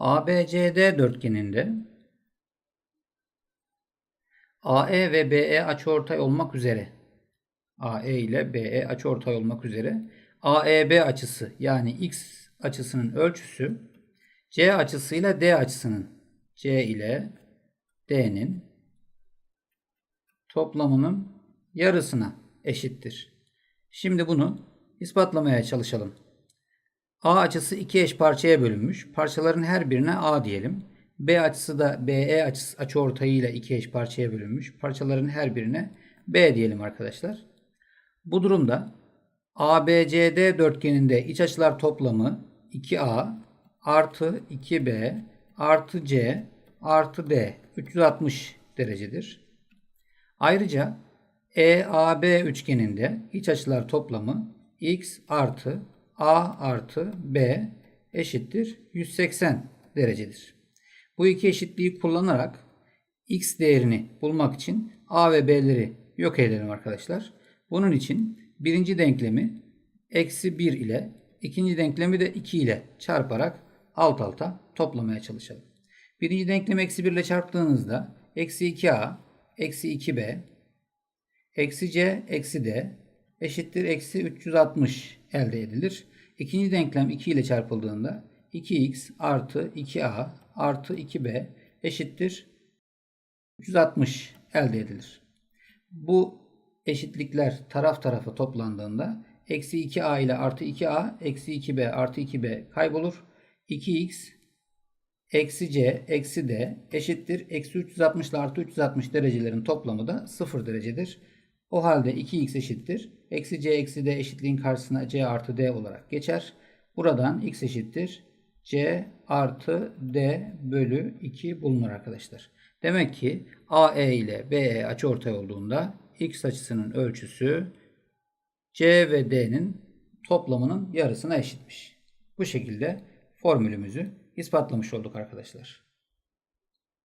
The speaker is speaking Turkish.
ABCD dörtgeninde AE ve BE açıortay olmak üzere AE ile BE açıortay olmak üzere AEB açısı yani X açısının ölçüsü C açısıyla D açısının C ile D'nin toplamının yarısına eşittir. Şimdi bunu ispatlamaya çalışalım. A açısı iki eş parçaya bölünmüş. Parçaların her birine A diyelim. B açısı da BE açısı açıortayıyla iki eş parçaya bölünmüş. Parçaların her birine B diyelim arkadaşlar. Bu durumda ABCD dörtgeninde iç açılar toplamı 2A artı 2B artı C artı D 360 derecedir. Ayrıca EAB üçgeninde iç açılar toplamı x artı a artı b eşittir 180 derecedir. Bu iki eşitliği kullanarak x değerini bulmak için a ve b'leri yok edelim arkadaşlar. Bunun için birinci denklemi eksi 1 ile ikinci denklemi de 2 ile çarparak alt alta toplamaya çalışalım. Birinci denklemi eksi 1 ile çarptığınızda eksi 2a eksi 2b eksi c eksi d eşittir eksi 360 elde edilir. İkinci denklem 2 ile çarpıldığında 2x artı 2a artı 2b eşittir 360 elde edilir. Bu eşitlikler taraf tarafa toplandığında eksi 2a ile artı 2a eksi 2b artı 2b kaybolur. 2x eksi c eksi d eşittir eksi 360 ile artı 360 derecelerin toplamı da 0 derecedir. O halde 2x eşittir. Eksi c eksi d eşitliğin karşısına c artı d olarak geçer. Buradan x eşittir. c artı d bölü 2 bulunur arkadaşlar. Demek ki AE ile BE açıortay olduğunda x açısının ölçüsü c ve d'nin toplamının yarısına eşitmiş. Bu şekilde formülümüzü ispatlamış olduk arkadaşlar.